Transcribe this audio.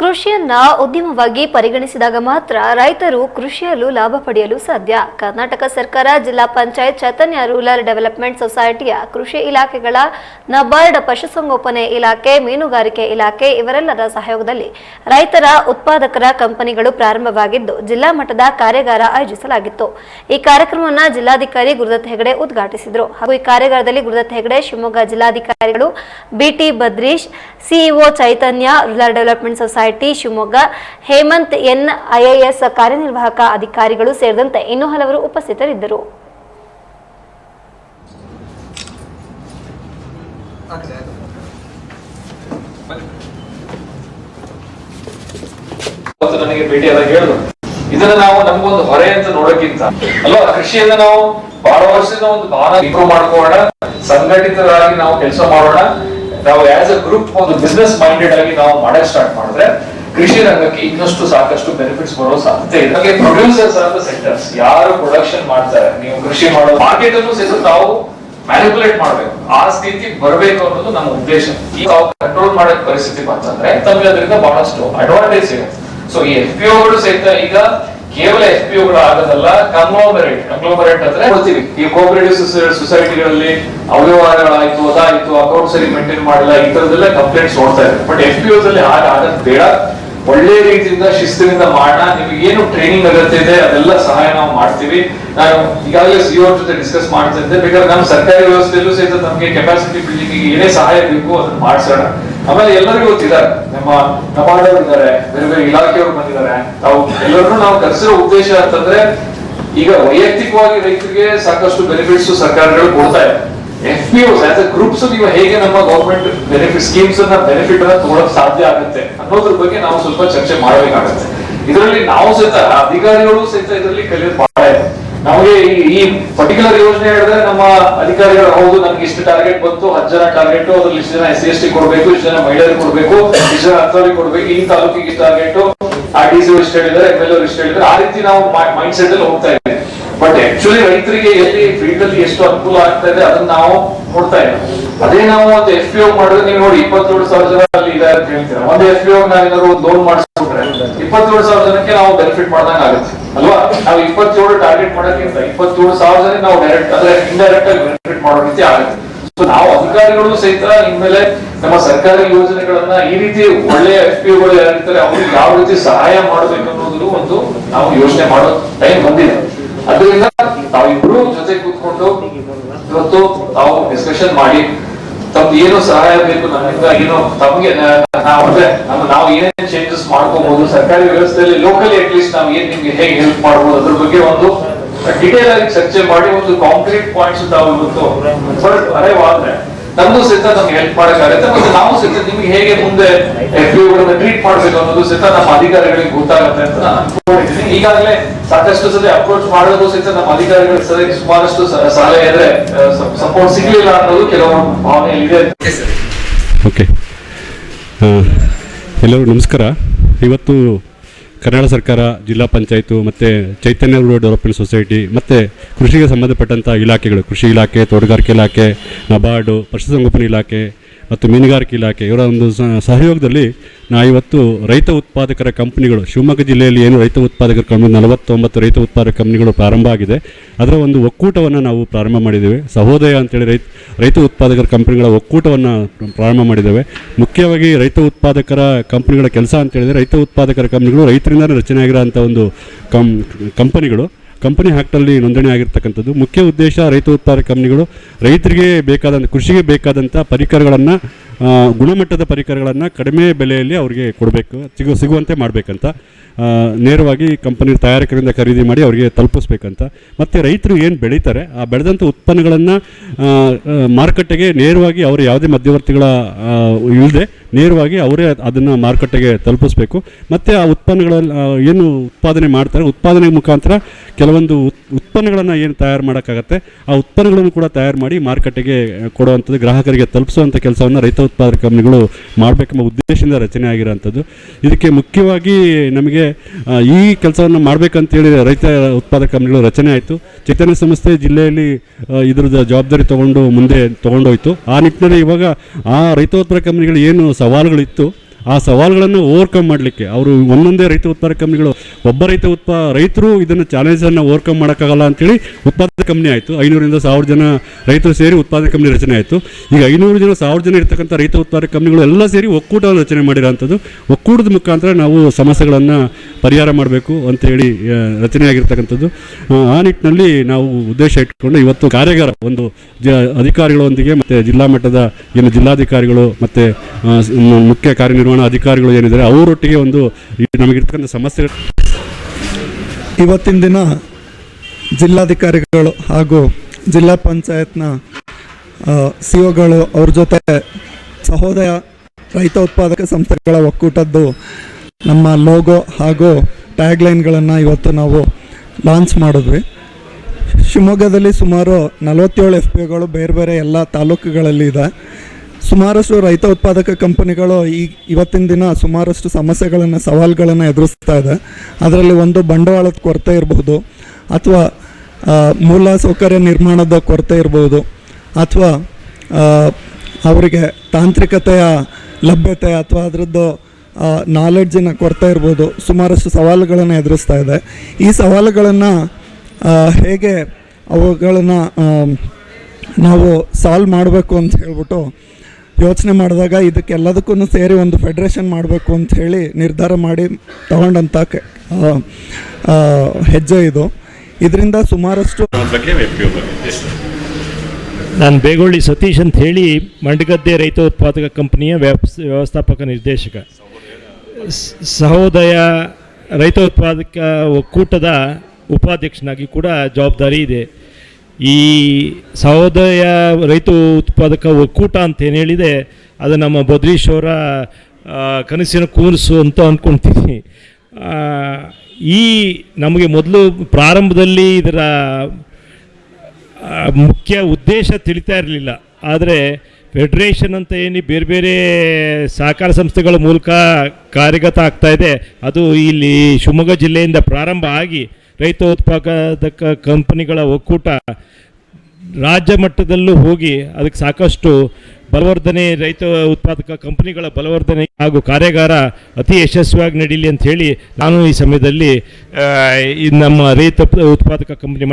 ಕೃಷಿಯನ್ನ ಉದ್ಯಮವಾಗಿ ಪರಿಗಣಿಸಿದಾಗ ಮಾತ್ರ ರೈತರು ಕೃಷಿಯಲ್ಲೂ ಲಾಭ ಪಡೆಯಲು ಸಾಧ್ಯ. ಕರ್ನಾಟಕ ಸರ್ಕಾರ, ಜಿಲ್ಲಾ ಪಂಚಾಯತ್ ಚೈತನ್ಯ ರೂರಲ್ ಡೆವಲಪ್ಮೆಂಟ್ ಸೊಸೈಟಿಯ ಕೃಷಿ ಇಲಾಖೆಗಳ ನಬಾರ್ಡ್ ಪಶುಸಂಗೋಪನೆ ಇಲಾಖೆ, ಮೀನುಗಾರಿಕೆ ಇಲಾಖೆ ಇವರೆಲ್ಲರ ಸಹಯೋಗದಲ್ಲಿ ರೈತರ ಉತ್ಪಾದಕರ ಕಂಪನಿಗಳು ಪ್ರಾರಂಭವಾಗಿದ್ದು, ಜಿಲ್ಲಾ ಮಟ್ಟದ ಕಾರ್ಯಾಗಾರ ಆಯೋಜಿಸಲಾಗಿತ್ತು. ಈ ಕಾರ್ಯಕ್ರಮವನ್ನು ಜಿಲ್ಲಾಧಿಕಾರಿ ಗುರುದತ್ ಹೆಗಡೆ ಉದ್ಘಾಟಿಸಿದರು. ಹಾಗೂ ಈ ಕಾರ್ಯಾಗಾರದಲ್ಲಿ ಗುರುದತ್ ಹೆಗಡೆ, ಶಿವಮೊಗ್ಗ ಜಿಲ್ಲಾಧಿಕಾರಿಗಳು B T Badrish CEO Chaitanya, rural development society Shivamogga, Hemanth N IAS ಕಾರ್ಯನಿರ್ವಾಹಕ ಅಧಿಕಾರಿಗಳು ಸೇರಿದಂತೆ ಇನ್ನೂ ಹಲವರು ಉಪಸ್ಥಿತರಿದ್ದರು. ನನಗೆ ಭೇಟಿಯಾದಾಗ ಹೇಳಿದ್ರು. ಇದನ್ನ ನಾವು ನಮ್ಗೊಂದು ಹೊರೆ ಅಂತ ನೋಡೋಕ್ಕಿಂತ ಅಲ್ವಾ? ಕೃಷಿಯನ್ನ ನಾವು ಬಹಳ ವರ್ಷದ ಒಂದು ಭಾವನ ಇಂಪ್ರೂವ್ ಮಾಡ್ಕೋಣ ಸಂಘಟಿತರಾಗಿ ನಾವು ಕೆಲಸ ಮಾಡೋಣ. ನಾವು ಆಸ್ ಅ ಗ್ರೂಪ್ ಒಂದು ಬಿಸ್ನೆಸ್ ಮೈಂಡೆಡ್ ಆಗಿ ನಾವು ಮಾಡಕ್ ಸ್ಟಾರ್ಟ್ ಮಾಡಿದ್ರೆ ಕೃಷಿ ರಂಗಕ್ಕೆ ಇನ್ನಷ್ಟು ಸಾಕಷ್ಟು ಬೆನಿಫಿಟ್ಸ್ ಬರೋ ಸಾಧ್ಯತೆ ಇದೆ. ಹಾಗೆ ಪ್ರೊಡ್ಯೂಸರ್ಸ್ ಆಫ್ ಸೆಕ್ಟರ್ಸ್ ಯಾರು ಪ್ರೊಡಕ್ಷನ್ ಮಾಡ್ತಾರೆ, ನೀವು ಕೃಷಿ ಮಾಡೋ ಮಾರ್ಕೆಟ್ ಅನ್ನು ಸಹಿತ ನಾವು ಮ್ಯಾನಿಪುಲೇಟ್ ಮಾಡ್ಬೇಕು. ಆ ಸ್ಥಿತಿ ಬರಬೇಕು ಅನ್ನೋದು ನಮ್ಮ ಉದ್ದೇಶ. ಈಗ ಕಂಟ್ರೋಲ್ ಮಾಡೋ ಪರಿಸ್ಥಿತಿ ಬಂತಂದ್ರೆ ತಮಗೆ ಅದರಿಂದ ಬಹಳಷ್ಟು ಅಡ್ವಾಂಟೇಜ್ ಇದೆ. ಸೊ ಈ ಎಫ್ ಪಿ ಒಗಳು ಸಹಿತ ಈಗ ಕೇವಲ ಎಫ್ ಪಿ ಒಗಳು ಆಗೋದಲ್ಲ ಕಂಗ್ಲೋಮರೇಟ್ ಕಂಗ್ಲೋಮರೇಟ್ ಅಂದ್ರೆ ಕೊಡ್ತೀವಿ. ಈ ಕೋಪರೇಟಿವ್ ಸೊಸೈಟಿಗಳಲ್ಲಿ ಅವ್ಯವಹಾರಗಳಾಯ್ತು, ಅದಾಯ್ತು ಅಕೌಂಟ್ ಸರಿ ಮೇಂಟೈನ್ ಮಾಡಿಲ್ಲ, ಈ ತರದೆಲ್ಲ ಕಂಪ್ಲೇಂಟ್ಸ್ ನೋಡ್ತಾ ಇದ್ದಾರೆ. ಬಟ್ ಎಸ್ ಪಿ ಓದಲ್ಲಿ ಹಾಗೆ ಆಗದ್ ಬೇಡ. ಒಳ್ಳೆ ರೀತಿಯಿಂದ ಶಿಸ್ತಿನಿಂದ ಮಾಡೋಣ. ನಿಮಗೆ ಏನು ಟ್ರೈನಿಂಗ್ ಅಗತ್ಯ ಇದೆ, ಅದೆಲ್ಲ ಸಹಾಯ ನಾವು ಮಾಡ್ತೀವಿ. ನಾನು ಈಗಾಗಲೇ ಸಿಒ ಜೊತೆ ಡಿಸ್ಕಸ್ ಮಾಡ್ತಿದ್ದೆ ಬೇಕಾದ್ರೆ ನಮ್ಮ ಸರ್ಕಾರಿ ವ್ಯವಸ್ಥೆಯಲ್ಲೂ ಸಹಿತ ನಮಗೆ ಕೆಪಾಸಿಟಿ ಬಿಲ್ಡಿಂಗ್ ಏನೇ ಸಹಾಯ ಬೇಕು, ಅದನ್ನ ಮಾಡ್ಸೋಣ. ಆಮೇಲೆ ಎಲ್ಲರಿಗೂ ಗೊತ್ತಿದ್ದಾರೆ ನಮ್ಮ ನಬಾರ್ಡವ್ರು ಇದ್ದಾರೆ, ಬೇರೆ ಬೇರೆ ಇಲಾಖೆಯವರು ಬಂದಿದ್ದಾರೆ. ತಾವು ಎಲ್ಲರನ್ನೂ ನಾವು ಕರೆಸಿರೋ ಉದ್ದೇಶ ಅಂತಂದ್ರೆ, ಈಗ ವೈಯಕ್ತಿಕವಾಗಿ ರೈತರಿಗೆ ಸಾಕಷ್ಟು ಬೆನಿಫಿಟ್ಸ್ ಸರ್ಕಾರಗಳು ಕೊಡ್ತಾ ಇದೆ. F P as a groups ನೀವು ಹೇಗೆ ನಮ್ಮ ಗೌರ್ಮೆಂಟ್ ಬೆನಿಫಿಟ್ ಸ್ಕೀಮ್ಸ್ ಅನ್ನ ಬೆನಿಫಿಟ್ ಅನ್ನ ತಗೊಳಕ್ ಸಾಧ್ಯ ಆಗುತ್ತೆ ಅನ್ನೋದ್ರ ಬಗ್ಗೆ ನಾವು ಸ್ವಲ್ಪ ಚರ್ಚೆ ಮಾಡಬೇಕಾಗುತ್ತೆ. ಇದರಲ್ಲಿ ನಾವು ಸಹಿತ ಅಧಿಕಾರಿಗಳು ಸಹಿತ ಇದರಲ್ಲಿ ಕಲಿಯೋದು ಬಹಳ ಇದೆ. ನಮಗೆ ಈ- ಪರ್ಟಿಕ್ಯುಲರ್ ಯೋಜನೆ ಹೇಳಿದ್ರೆ ನಮ್ಮ ಅಧಿಕಾರಿಗಳು ಹೌದು, ನಮ್ಗೆ ಇಷ್ಟು ಟಾರ್ಗೆಟ್ ಬಂತು, ಹತ್ತು ಜನ ಟಾರ್ಗೆಟ್ ಅದ್ರಲ್ಲಿ ಇಷ್ಟು ಜನ ಎಸ್ ಸಿ ಎಸ್ ಟಿ ಕೊಡ್ಬೇಕು, ಇಷ್ಟು ಜನ ಮಹಿಳೆಯರಿಗೆ ಕೊಡ್ಬೇಕು, ಇಷ್ಟು ಜನ ಅಂತವ್ರಿಗೆ ಕೊಡ್ಬೇಕು, ಈ ತಾಲೂಕಿಗೆ ಟಾರ್ಗೆಟ್ ಆರ್ ಡಿ ಸಿ ಇಷ್ಟು ಹೇಳಿದ್ದಾರೆ ಎಂ ಎಲ್ ಇಷ್ಟು ಹೇಳಿದ್ರೆ ಆ ರೀತಿ ನಾವು ಮೈಂಡ್ ಸೆಟ್ ಅಲ್ಲಿ ಹೋಗ್ತಾ ಇದ್ದೀವಿ. ಬಟ್ ಆಕ್ಚುಲಿ ರೈತರಿಗೆ ಎಲ್ಲಿ ಫೀಲ್ಡ್ ಅಲ್ಲಿ ಎಷ್ಟು ಅನುಕೂಲ ಆಗ್ತಾ ಇದೆ ಅದನ್ನ ನಾವು ನೋಡ್ತಾ ಇಲ್ಲ ಅದೇ ನಾವು ಒಂದು ಎಫ್ ಪಿ ಮಾಡಿದ್ರೆ ನೀವು ನೋಡಿ ಇಪ್ಪತ್ತೇಳು ಸಾವಿರ ಜನ ಅಲ್ಲಿ ಇದೆ ಅಂತ ಹೇಳ್ತೀರಾ. ಒಂದು ಎಫ್ ಪಿ ಓ ನಾವೇನಾದ್ರು ಒಂದು ಲೋನ್ ಮಾಡಿಸ್ಬಿಟ್ರೆ ಇಪ್ಪತ್ತೇಳು ಸಾವಿರ ಜನಕ್ಕೆ ನಾವು ಬೆನಿಫಿಟ್ ಮಾಡ್ದಂಗೆ ಆಗುತ್ತೆ ಅಲ್ವಾ? ನಾವು ಇಪ್ಪತ್ತೇಳು ಟಾರ್ಗೆಟ್ ಮಾಡೋಕ್ಕಿಂತ ಇಪ್ಪತ್ತೇಳು ಸಾವಿರ ಜನ ನಾವು ಡೈರೆಕ್ಟ್ ಅಂದ್ರೆ ಇಂಡೈರೆಕ್ಟ್ ಆಗಿ ಬೆನಿಫಿಟ್ ಮಾಡೋ ರೀತಿ ಆಗುತ್ತೆ. ಸೊ ನಾವು ಅಧಿಕಾರಿಗಳು ಸಹಿತ ಇನ್ಮೇಲೆ ನಮ್ಮ ಸರ್ಕಾರಿ ಯೋಜನೆಗಳನ್ನ ಈ ರೀತಿ ಒಳ್ಳೆಯ ಎಫ್ ಪಿ ಗಳು ಯಾರಿರ್ತಾರೆ ಅವ್ರಿಗೆ ಯಾವ ರೀತಿ ಸಹಾಯ ಮಾಡಬೇಕು ಅನ್ನೋದು ಒಂದು ನಾವು ಯೋಚನೆ ಮಾಡೋ ಟೈಮ್ ಬಂದಿದೆ. ಅದರಿಂದ ತಾವಿಬ್ರು ಜೊತೆ ಕೂತ್ಕೊಂಡು ಇವತ್ತು ತಾವು ಡಿಸ್ಕಷನ್ ಮಾಡಿ ತಮ್ದು ಏನು ಸಹಾಯ ಬೇಕು ನಮ್ಮಿಂದ ಏನು ತಮಗೆ ನಾವು ಅಂದ್ರೆ ನಮ್ಮ ನಾವು ಏನೇನ್ ಚೇಂಜಸ್ ಮಾಡ್ಕೋಬಹುದು ಸರ್ಕಾರಿ ವ್ಯವಸ್ಥೆಯಲ್ಲಿ ಲೋಕಲಿ ಅಟ್ ಲೀಸ್ಟ್ ನಾವು ಏನ್ ನಿಮ್ಗೆ ಹೇಗೆ ಹೆಲ್ಪ್ ಮಾಡಬಹುದು ಅದ್ರ ಬಗ್ಗೆ ಒಂದು ಡಿಟೇಲ್ ಆಗಿ ಚರ್ಚೆ ಮಾಡಿ, ಒಂದು ಕಾಂಕ್ರೀಟ್ ಪಾಯಿಂಟ್ಸ್ ತಾವು ಇವತ್ತು ಅರೆವಾದ್ರೆ ನಮ್ದು ಸಹಿತ ನಮ್ಗೆ ಹೆಲ್ಪ್ ಮಾಡಕ್ಕಾಗತ್ತೆ ಮತ್ತೆ ನಾವು ಸಹಿತ ನಿಮ್ಗೆ ಹೇಗೆ ಮುಂದೆ ಎಫ್ ಗಳನ್ನ ಟ್ರೀಟ್ ಮಾಡ್ಬೇಕು ಅನ್ನೋದು ಸಹಿತ ನಮ್ಮ ಅಧಿಕಾರಿಗಳಿಗೆ ಗೊತ್ತಾಗುತ್ತೆ ಅಂತ ನಾನು ಅನ್ಕೊಂಡಿದ್ದೀನಿ. ಈಗಾಗಲೇ ಸಾಕಷ್ಟು ಸಲ ಅಪ್ರೋಚ್ ಮಾಡೋದು ಸಹಿತ ನಮ್ಮ ಅಧಿಕಾರಿಗಳ ಸರಿ ಸುಮಾರಷ್ಟು ಸಲಹೆ ಇದ್ರೆ ಸಪೋರ್ಟ್ ಸಿಗ್ಲಿಲ್ಲ ಅನ್ನೋದು ಕೆಲವೊಂದು ಭಾವನೆ ಇದೆ ಓಕೆ ಎಲ್ಲರೂ ನಮಸ್ಕಾರ. ಇವತ್ತು ಕರ್ನಾಟಕ ಸರ್ಕಾರ, ಜಿಲ್ಲಾ ಪಂಚಾಯಿತು ಮತ್ತು ಚೈತನ್ಯ ರೂರಲ್ ಡೆವಲಪ್ಮೆಂಟ್ ಸೊಸೈಟಿ ಮತ್ತು ಕೃಷಿಗೆ ಸಂಬಂಧಪಟ್ಟಂಥ ಇಲಾಖೆಗಳು, ಕೃಷಿ ಇಲಾಖೆ, ತೋಟಗಾರಿಕೆ ಇಲಾಖೆ, ನಬಾರ್ಡು ಪಶುಸಂಗೋಪನೆ ಇಲಾಖೆ ಮತ್ತು ಮೀನುಗಾರಿಕೆ ಇಲಾಖೆ ಇವರ ಒಂದು ಸಹಯೋಗದಲ್ಲಿ ನಾ ಇವತ್ತು ರೈತ ಉತ್ಪಾದಕರ ಕಂಪ್ನಿಗಳು, ಶಿವಮೊಗ್ಗ ಜಿಲ್ಲೆಯಲ್ಲಿ ಏನು ರೈತ ಉತ್ಪಾದಕರ ಕಂಪ್ನಿ, ನಲವತ್ತೊಂಬತ್ತು ರೈತ ಉತ್ಪಾದಕ ಕಂಪ್ನಿಗಳು ಪ್ರಾರಂಭ ಆಗಿದೆ. ಅದರ ಒಂದು ಒಕ್ಕೂಟವನ್ನು ನಾವು ಪ್ರಾರಂಭ ಮಾಡಿದ್ದೇವೆ. ಸಹೋದಯ ಅಂತೇಳಿ ರೈತ ರೈತ ಉತ್ಪಾದಕರ ಕಂಪ್ನಿಗಳ ಒಕ್ಕೂಟವನ್ನು ಪ್ರಾರಂಭ ಮಾಡಿದ್ದೇವೆ. ಮುಖ್ಯವಾಗಿ ರೈತ ಉತ್ಪಾದಕರ ಕಂಪ್ನಿಗಳ ಕೆಲಸ ಅಂತ ಹೇಳಿದ್ರೆ ರೈತ ಉತ್ಪಾದಕರ ಕಂಪ್ನಿಗಳು ರೈತರಿಂದ ರಚನೆ ಆಗಿರೋಂಥ ಒಂದು ಕಂ, ಕಂಪನಿಗಳು. ಕಂಪನಿ ಆ್ಯಕ್ಟಲ್ಲಿ ನೋಂದಣಿ ಆಗಿರ್ತಕ್ಕಂಥದ್ದು. ಮುಖ್ಯ ಉದ್ದೇಶ ರೈತ ಉತ್ಪಾದಕ ಕಂಪ್ನಿಗಳು ರೈತರಿಗೆ ಬೇಕಾದಂಥ ಕೃಷಿಗೆ ಬೇಕಾದಂಥ ಪರಿಕರಗಳನ್ನು ಗುಣಮಟ್ಟದ ಪರಿಕರಗಳನ್ನು ಕಡಿಮೆ ಬೆಲೆಯಲ್ಲಿ ಅವರಿಗೆ ಕೊಡಬೇಕು, ಸಿಗು, ಸಿಗುವಂತೆ ಮಾಡಬೇಕಂತ. ನೇರವಾಗಿ ಕಂಪನಿ ತಯಾರಕರಿಂದ ಖರೀದಿ ಮಾಡಿ ಅವರಿಗೆ ತಲುಪಿಸ್ಬೇಕಂತ. ಮತ್ತು ರೈತರು ಏನು ಬೆಳೀತಾರೆ, ಆ ಬೆಳೆದಂಥ ಉತ್ಪನ್ನಗಳನ್ನು ಮಾರುಕಟ್ಟೆಗೆ ನೇರವಾಗಿ ಅವರು ಯಾವುದೇ ಮಧ್ಯವರ್ತಿಗಳ ಇಲ್ಲದೆ ನೇರವಾಗಿ ಅವರೇ ಅದನ್ನು ಮಾರುಕಟ್ಟೆಗೆ ತಲುಪಿಸ್ಬೇಕು. ಮತ್ತು ಆ ಉತ್ಪನ್ನಗಳಲ್ಲಿ ಏನು ಉತ್ಪಾದನೆ ಮಾಡ್ತಾರೆ, ಉತ್ಪಾದನೆ ಮುಖಾಂತರ ಕೆಲವೊಂದು ಉತ್- ಉತ್ಪನ್ನಗಳನ್ನು ಏನು ತಯಾರು ಮಾಡೋಕ್ಕಾಗತ್ತೆ, ಆ ಉತ್ಪನ್ನಗಳನ್ನು ಕೂಡ ತಯಾರು ಮಾಡಿ ಮಾರುಕಟ್ಟೆಗೆ ಕೊಡುವಂಥದ್ದು ಗ್ರಾಹಕರಿಗೆ ತಲುಪಿಸುವಂಥ ಕೆಲಸವನ್ನು ರೈತ ಉತ್ಪಾದಕ ಕಂಪ್ನಿಗಳು ಮಾಡಬೇಕೆಂಬ ಉದ್ದೇಶದಿಂದ ರಚನೆ ಆಗಿರೋಂಥದ್ದು ಇದಕ್ಕೆ ಮುಖ್ಯವಾಗಿ ನಮಗೆ ಈ ಕೆಲಸವನ್ನು ಮಾಡಬೇಕಂತೇಳಿ ರೈತ ಉತ್ಪಾದಕ ಕಂಪ್ನಿಗಳು ರಚನೆ ಆಯಿತು. ಚೈತನ್ಯ ಸಂಸ್ಥೆ ಜಿಲ್ಲೆಯಲ್ಲಿ ಆ, ಇದ್ರದ್ದು ಜವಾಬ್ದಾರಿ ತಗೊಂಡು ಮುಂದೆ ತಗೊಂಡೋಯ್ತು. ಆ ನಿಟ್ಟಿನಲ್ಲಿ ಇವಾಗ ಆ ರೈತೋತ್ಪಾದಕ ಕಂಪ್ನಿಗಳು ಏನು ಸವಾಲುಗಳಿತ್ತು ಆ ಸವಾಲುಗಳನ್ನು ಓವರ್ಕಮ್ ಮಾಡಲಿಕ್ಕೆ. ಅವರು ಒಂದೊಂದೇ ರೈತ ಉತ್ಪಾದಕ ಕಂಪ್ನಿಗಳು ಒಬ್ಬ ರೈತ ಉತ್ಪಾ ರೈತರು ಇದನ್ನು ಚಾಲೆಂಜನ್ನು ಓವರ್ಕಮ್ ಮಾಡೋಕ್ಕಾಗಲ್ಲ ಅಂತೇಳಿ ಉತ್ಪಾದಕ ಕಂಪ್ನಿ ಆಯಿತು. ಐನೂರಿಂದ ಸಾವಿರ ಜನ ರೈತರು ಸೇರಿ ಉತ್ಪಾದಕ ಕಂಪ್ನಿ ರಚನೆ ಆಯಿತು. ಈಗ ಐನೂರು ಜನ ಸಾವಿರ ಜನ ಇರ್ತಕ್ಕಂಥ ರೈತ ಉತ್ಪಾದಕ ಕಂಪ್ನಿಗಳು ಎಲ್ಲ ಸೇರಿ ಒಕ್ಕೂಟ ರಚನೆ ಮಾಡಿರೋಂಥದ್ದು ಒಕ್ಕೂಟದ ಮುಖಾಂತರ ನಾವು ಸಮಸ್ಯೆಗಳನ್ನು ಪರಿಹಾರ ಮಾಡಬೇಕು ಅಂತೇಳಿ ರಚನೆಯಾಗಿರ್ತಕ್ಕಂಥದ್ದು. ಆ, ನಿಟ್ಟಿನಲ್ಲಿ ನಾವು ಉದ್ದೇಶ ಇಟ್ಕೊಂಡು ಇವತ್ತು ಕಾರ್ಯಾಗಾರ ಒಂದು ಜ ಅಧಿಕಾರಿಗಳೊಂದಿಗೆ ಮತ್ತು ಜಿಲ್ಲಾ ಮಟ್ಟದ ಏನು ಜಿಲ್ಲಾಧಿಕಾರಿಗಳು ಮತ್ತು ಮುಖ್ಯ ಕಾರ್ಯನಿರ್ವಹಣಾ ಅಧಿಕಾರಿಗಳು ಏನಿದ್ದಾರೆ, ಅವರೊಟ್ಟಿಗೆ ಒಂದು ನಮಗಿರ್ತಕ್ಕಂಥ ಸಮಸ್ಯೆ ಇವತ್ತಿನ ದಿನ ಜಿಲ್ಲಾಧಿಕಾರಿಗಳು ಹಾಗೂ ಜಿಲ್ಲಾ ಪಂಚಾಯತ್ನ ಸಿ ಒಗಳು ಅವ್ರ ಜೊತೆ ಸಹೋದಯ ರೈತ ಉತ್ಪಾದಕ ಸಂಸ್ಥೆಗಳ ಒಕ್ಕೂಟದ್ದು ನಮ್ಮ ಲೋಗೋ ಹಾಗೂ ಟ್ಯಾಗ್ಲೈನ್ಗಳನ್ನು ಇವತ್ತು ನಾವು ಲಾಂಚ್ ಮಾಡಿದ್ವಿ. ಶಿವಮೊಗ್ಗದಲ್ಲಿ ಸುಮಾರು ನಲವತ್ತೇಳು ಎಫ್ ಪಿ ಒಗಳು ಬೇರೆ ಬೇರೆ ಎಲ್ಲ ತಾಲೂಕುಗಳಲ್ಲಿ ಇದೆ. ಸುಮಾರಷ್ಟು ರೈತ ಉತ್ಪಾದಕ ಕಂಪನಿಗಳು ಈ ಇವತ್ತಿನ ದಿನ ಸುಮಾರಷ್ಟು ಸಮಸ್ಯೆಗಳನ್ನು, ಸವಾಲುಗಳನ್ನು ಎದುರಿಸ್ತಾ ಇದೆ. ಅದರಲ್ಲಿ ಒಂದು ಬಂಡವಾಳದ ಕೊರತೆ ಇರಬಹುದು ಅಥವಾ ಮೂಲ ಸೌಕರ್ಯ ನಿರ್ಮಾಣದ ಕೊರತೆ ಇರಬಹುದು ಅಥವಾ ಅವರಿಗೆ ತಾಂತ್ರಿಕತೆಯ ಲಭ್ಯತೆ ಅಥವಾ ಅದರದ್ದು ನಾಲೆಡ್ಜಿನ ಕೊರತೆ ಇರ್ಬೋದು, ಸುಮಾರಷ್ಟು ಸವಾಲುಗಳನ್ನು ಎದುರಿಸ್ತಾ ಇದೆ. ಈ ಸವಾಲುಗಳನ್ನು ಹೇಗೆ ಅವುಗಳನ್ನು ನಾವು ಸಾಲ್ವ್ ಮಾಡಬೇಕು ಅಂತ ಹೇಳ್ಬಿಟ್ಟು ಯೋಚನೆ ಮಾಡಿದಾಗ ಇದಕ್ಕೆಲ್ಲದಕ್ಕೂ ಸೇರಿ ಒಂದು ಫೆಡ್ರೇಷನ್ ಮಾಡಬೇಕು ಅಂತ ಹೇಳಿ ನಿರ್ಧಾರ ಮಾಡಿ ತಗೊಂಡಂಥ ಹೆಜ್ಜೆ ಇದು. ಇದರಿಂದ ಸುಮಾರಷ್ಟು ನಾನು ಬೇಗೊಳ್ಳಿ ಸತೀಶ್ ಅಂತ ಹೇಳಿ ಮಂಡಗದ್ದೆ ರೈತ ಉತ್ಪಾದಕ ಕಂಪನಿಯ ವ್ಯವಸ್ ವ್ಯವಸ್ಥಾಪಕ ನಿರ್ದೇಶಕ. ಸ್- ಸಹೋದಯ ರೈತ ಉತ್ಪಾದಕ ಒಕ್ಕೂಟದ ಉಪಾಧ್ಯಕ್ಷನಾಗಿ ಕೂಡ ಜವಾಬ್ದಾರಿ ಇದೆ. ಈ ಸಹೋದಯ ರೈತ ಉತ್ಪಾದಕ ಒಕ್ಕೂಟ ಅಂತ ಏನು ಹೇಳಿದೆ, ಅದು ನಮ್ಮ ಬದ್ರೀಶ್ವರ ಕನಸಿನ ಕೂರಿಸು ಅಂತ ಅಂದ್ಕೊಳ್ತೀನಿ ಈ ನಮಗೆ ಮೊದಲು ಪ್ರಾರಂಭದಲ್ಲಿ ಇದರ ಮುಖ್ಯ ಉದ್ದೇಶ ತಿಳಿತಾ ಇರಲಿಲ್ಲ. ಆದರೆ ಫೆಡ್ರೇಷನ್ ಅಂತ ಏನು ಬೇರೆ ಬೇರೆ ಸಹಕಾರ ಸಂಸ್ಥೆಗಳ ಮೂಲಕ ಕಾರ್ಯಗತ ಆಗ್ತಾ ಇದೆ, ಅದು ಇಲ್ಲಿ ಶಿವಮೊಗ್ಗ ಜಿಲ್ಲೆಯಿಂದ ಪ್ರಾರಂಭ ಆಗಿ ರೈತ ಉತ್ಪಾದಕ ಕಂಪನಿಗಳ ಒಕ್ಕೂಟ ರಾಜ್ಯ ಮಟ್ಟದಲ್ಲೂ ಹೋಗಿ ಅದಕ್ಕೆ ಸಾಕಷ್ಟು ಬಲವರ್ಧನೆ ರೈತ ಉತ್ಪಾದಕ ಕಂಪನಿಗಳ ಬಲವರ್ಧನೆ ಹಾಗೂ ಕಾರ್ಯಾಗಾರ ಅತಿ ಯಶಸ್ವಿಯಾಗಿ ನಡೀಲಿ ಅಂತ ಹೇಳಿ ನಾನು ಈ ಸಮಯದಲ್ಲಿ ನಮ್ಮ ರೈತ ಉತ್ಪಾದಕ ಕಂಪನಿ